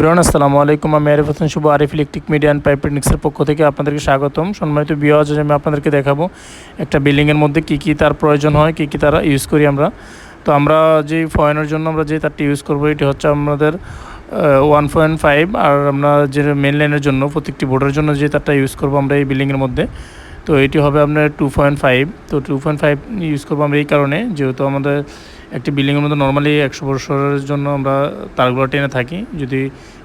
বিরন আসসালামু আলাইকুম। আমি Arif Hossain Shuvo, Arif electric media and পাইপেটিক্সের পক্ষ থেকে আপনাদেরকে স্বাগতম। সম্মানিত বিয়াজ আমি আপনাদেরকে দেখাবো একটা বিল্ডিংয়ের মধ্যে কী কী তার প্রয়োজন হয়, কী কী তারা ইউজ করি আমরা। তো আমরা যে ফয়েনের জন্য আমরা যে তারটি ইউজ করব, এটি হচ্ছে আমাদের ওয়ান পয়েন্ট ফাইভ আর আমরা যে মেন লাইনের জন্য, প্রত্যেকটি বোর্ডের জন্য যে তারটা ইউজ করব আমরা এই বিল্ডিংয়ের মধ্যে। তো এটি হবে আপনার টু পয়েন্ট ফাইভ তো টু পয়েন্ট ফাইভ ইউজ করব আমরা এই কারণে, যেহেতু আমাদের একটি বিল্ডিংয়ের মধ্যে নর্মালি একশো বছরের জন্য আমরা তারগুলো টেনে থাকি। যদি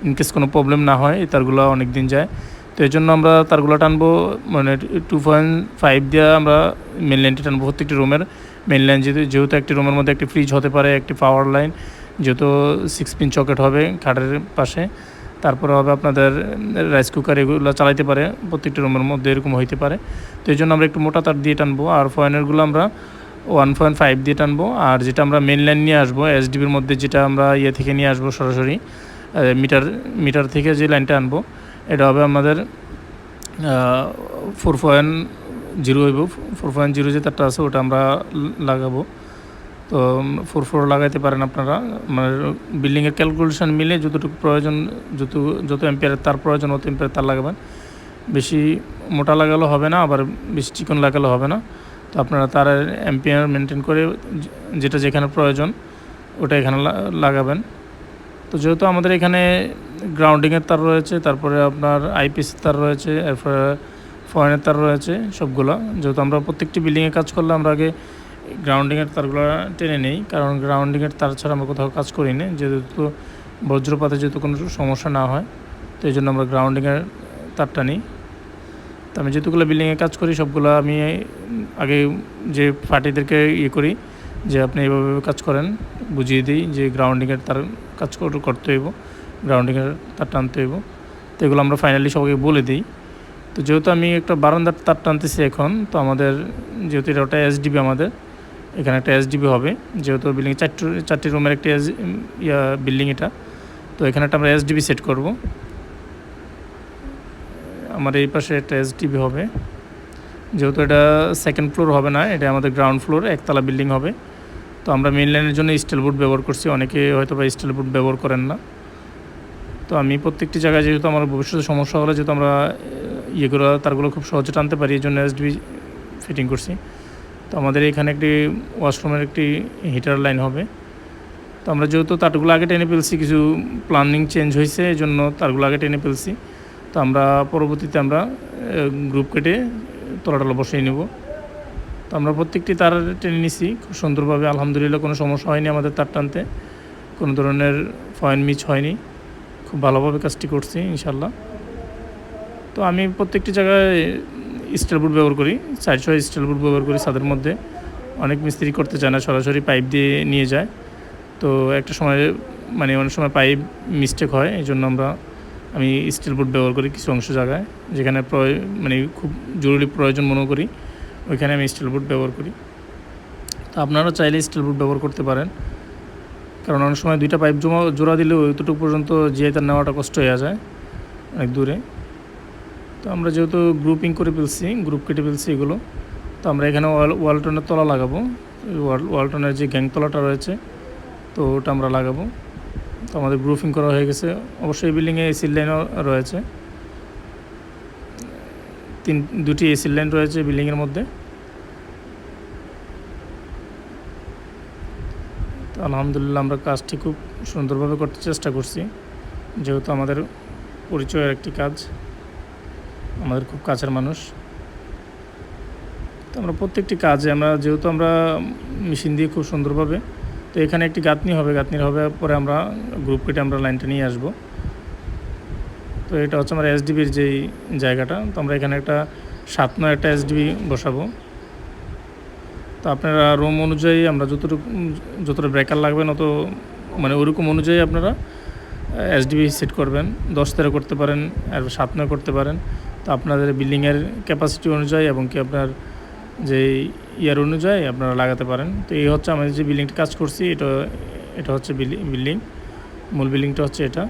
ইনকেস কোনো প্রবলেম না হয়, এই তারগুলো অনেক দিন যায়। তো এই জন্য আমরা তারগুলো টানবো মানে টু পয়েন্ট ফাইভ দিয়ে আমরা মেন লাইনটি টানবো। প্রত্যেকটি রুমের মেন লাইন যেহেতু যেহেতু একটি রুমের মধ্যে একটি ফ্রিজ হতে পারে, একটি পাওয়ার লাইন যেহেতু সিক্স পিন চকেট হবে খাটের পাশে। তারপরে হবে আপনাদের রাইস কুকার এগুলো চালাইতে পারে। প্রত্যেকটি রুমের মধ্যে এরকম হইতে পারে। তো এই জন্য আমরা একটু মোটা তার দিয়ে টানবো। আর ফয়েনেরগুলো আমরা ওয়ান পয়েন্ট ফাইভ দিয়ে টানবো। আর যেটা আমরা মেন লাইন নিয়ে আসব এসডিবির মধ্যে যেটা আমরা ইয়ে থেকে নিয়ে আসব সরাসরি মিটার মিটার থেকে যে লাইনটা আনব, এটা হবে আমাদের ফোর পয়েন্ট জিরো হইব। ফোর পয়েন্ট জিরো যে তারটা আছে ওটা আমরা লাগাবো। তো ফোর ফোর লাগাইতে পারেন আপনারা। মানে বিল্ডিংয়ের ক্যালকুলেশন মিলে যতটুকু প্রয়োজন যত যত এম্পিয়ারের তার প্রয়োজন, অত এম্পিয়ার তার লাগাবেন। বেশি মোটা লাগালেও হবে না, আবার বেশি চিকন লাগালেও হবে না। তো আপনারা তার এম্পিয়ার মেনটেন করে যেটা যেখানে প্রয়োজন, ওটা এখানে লাগাবেন। তো যেহেতু আমাদের এখানে গ্রাউন্ডিংয়ের তার রয়েছে, তারপরে আপনার আইপিএস তার রয়েছে, এরপরে ফয়েনের তার রয়েছে, সবগুলো। যেহেতু আমরা প্রত্যেকটি বিল্ডিংয়ে কাজ করলে আমরা আগে গ্রাউন্ডিংয়ের তারগুলো টেনে নেই, কারণ গ্রাউন্ডিংয়ের তার ছাড়া আমরা কোথাও কাজ করি না, যেহেতু বজ্রপাতে যেহেতু কোনো সমস্যা না হয়, তো এই জন্য আমরা গ্রাউন্ডিংয়ের তারটা নিই। তো আমি যেহেতুগুলো বিল্ডিংয়ে কাজ করি, সবগুলো আমি আগে যে পার্টিদেরকে ইয়ে করি, যে আপনি এইভাবে কাজ করেন, বুঝিয়ে দিই যে গ্রাউন্ডিংয়ের তার কাজ করতে হইব গ্রাউন্ডিংয়ের তার টানতে হইব। তো এগুলো আমরা ফাইনালি সবাইকে বলে দিই। তো যেহেতু আমি একটা বারান্দার তার টানতেছি এখন, তো আমাদের যেহেতু এটা ওটা এসডিবি আমাদের, এখানে একটা এসডিবি হবে, যেহেতু বিল্ডিং চারটি চারটি রুমের একটি এস ইয়া বিল্ডিং এটা, তো এখানে একটা আমরা এসডিবি সেট করব। আমার এই পাশে একটা এস এসডিবি হবে। যেহেতু এটা সেকেন্ড ফ্লোর হবে না, এটা আমাদের গ্রাউন্ড ফ্লোর একতলা বিল্ডিং হবে। তো আমরা মেন লাইনের জন্য স্টিল বুট ব্যবহার করছি। অনেকে হয়তো বা স্টিল বুট ব্যবহার করেন না। তো আমি প্রত্যেকটি জায়গায় যেহেতু আমার ভবিষ্যতে সমস্যা হলে যেহেতু আমরা ইয়েগুলো তারগুলো খুব সহজে টানতে পারি, এই জন্য এস এসডিবি ফিটিং করছি। তো আমাদের এখানে একটি ওয়াশরুমের একটি হিটার লাইন হবে। তো আমরা যেহেতু তারগুলো আগে টেনে ফেলছি, কিছু প্ল্যানিং চেঞ্জ হয়েছে, এই জন্য তারগুলো আগে টেনে ফেলছি। তো আমরা পরবর্তীতে আমরা গ্রুপ কেটে তলাটলা বসিয়ে নেব। তো আমরা প্রত্যেকটি তার টেনে নিছি। খুব সুন্দরভাবে আলহামদুলিল্লাহ কোনো সমস্যা হয়নি আমাদের তার টানতে। কোনো ধরনের ফয়েন মিচ হয়নি। খুব ভালোভাবে কাজটি করছি ইনশাল্লাহ তো আমি প্রত্যেকটি জায়গায় স্টিল বুট ব্যবহার করি। চারশো স্টিল বুট ব্যবহার করি ছাদের মধ্যে। অনেক মিস্ত্রি করতে চায় না, সরাসরি পাইপ দিয়ে নিয়ে যায়। তো একটা সময় মানে অনেক সময় পাইপ মিস্টেক হয় এই জন্য আমরা আমি স্টিল বুট ব্যবহার করি কিছু অংশ জায়গায়, যেখানে মানে খুব জরুরি প্রয়োজন মনে করি, ওইখানে আমি স্টিল বুট ব্যবহার করি। তো আপনারা চাইলে স্টিল বুট ব্যবহার করতে পারেন। কারণ অনেক সময় দুইটা পাইপ জমা, জোড়া দিলে ওইটুকু পর্যন্ত জিআই তার নেওয়াটা কষ্ট হয়ে যায় অনেক দূরে। তো আমরা যেহেতু গ্রুপিং করে ফেলছি গ্রুপ কেটে ফেলছি এগুলো, তো আমরা এখানে ওয়াল, ওয়ালটনের তলা লাগাবো। ওয়ালটনের যে গ্যাং তলাটা রয়েছে, তো ওটা আমরা লাগাবো। তো আমাদের গ্রুপিং করা হয়ে গেছে। অবশ্যই বিল্ডিংয়ে এসির লাইনও রয়েছে। তিন, দুটি এসির লাইন রয়েছে বিল্ডিংয়ের মধ্যে। তো আলহামদুলিল্লাহ আমরা কাজটি খুব সুন্দরভাবে করতে চেষ্টা করছি। যেহেতু আমাদের পরিচয়ের একটি কাজ, আমাদের খুব কাছের মানুষ। তো আমরা প্রত্যেকটি কাজে আমরা, যেহেতু আমরা মেশিন দিয়ে খুব সুন্দরভাবে তো এখানে একটি গাঁথনি হবে, গাঁথনির হবে পরে আমরা গ্রুপ কেটে আমরা লাইনটা নিয়ে আসব। তো এটা হচ্ছে আমার এসডিবির যেই জায়গাটা, তো আমরা এখানে একটা সাত নয় একটা এসডিবি বসাবো। তো আপনারা রুম অনুযায়ী আমরা যতটুকু, যতটা ব্রেকার লাগবেন অত মানে ওরকম অনুযায়ী আপনারা এসডিবি সেট করবেন। দশ তেরো করতে পারেন, আর সাত নয় করতে পারেন। তো আপনাদের বিল্ডিংয়ের ক্যাপাসিটি অনুযায়ী এবং কি আপনার যে ইয়ার অনুযায়ী আপনারা লাগাতে পারেন। তো এই হচ্ছে আমাদের যে বিল্ডিংটা কাজ করছি, এটা এটা হচ্ছে বিল্ডিং মূল বিল্ডিংটা হচ্ছে এটা।